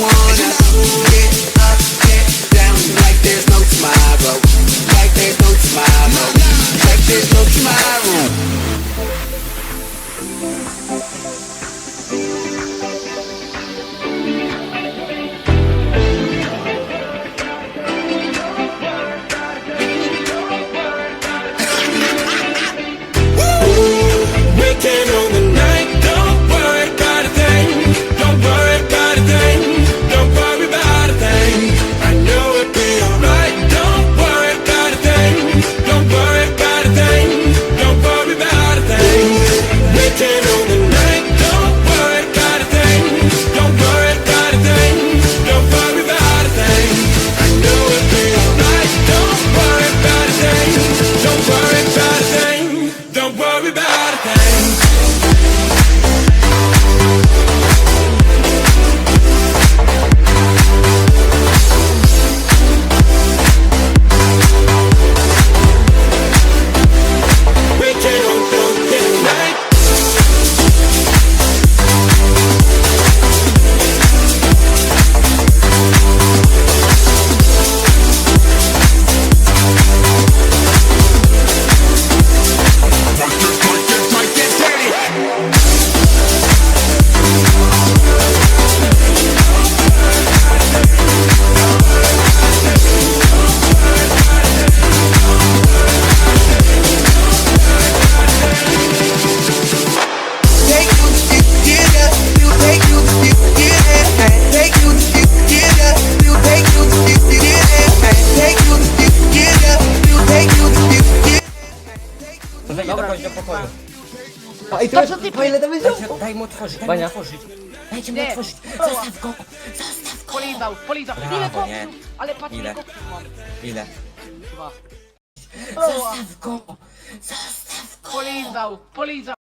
wanna. Don't worry about pokoju. A i to Patrz, ty- po ile to będzie? Daj mu otworzyć, daj mu Bania. otworzyć. Dajcie mu Nie. otworzyć. Zostaw go. Zostaw go. Polizał, polizał. Brawo, Ile nie. Ale patrz ile Ile? koksów mam. Ile? Dwa. Zostaw go. Zostaw go. polizał, polizał.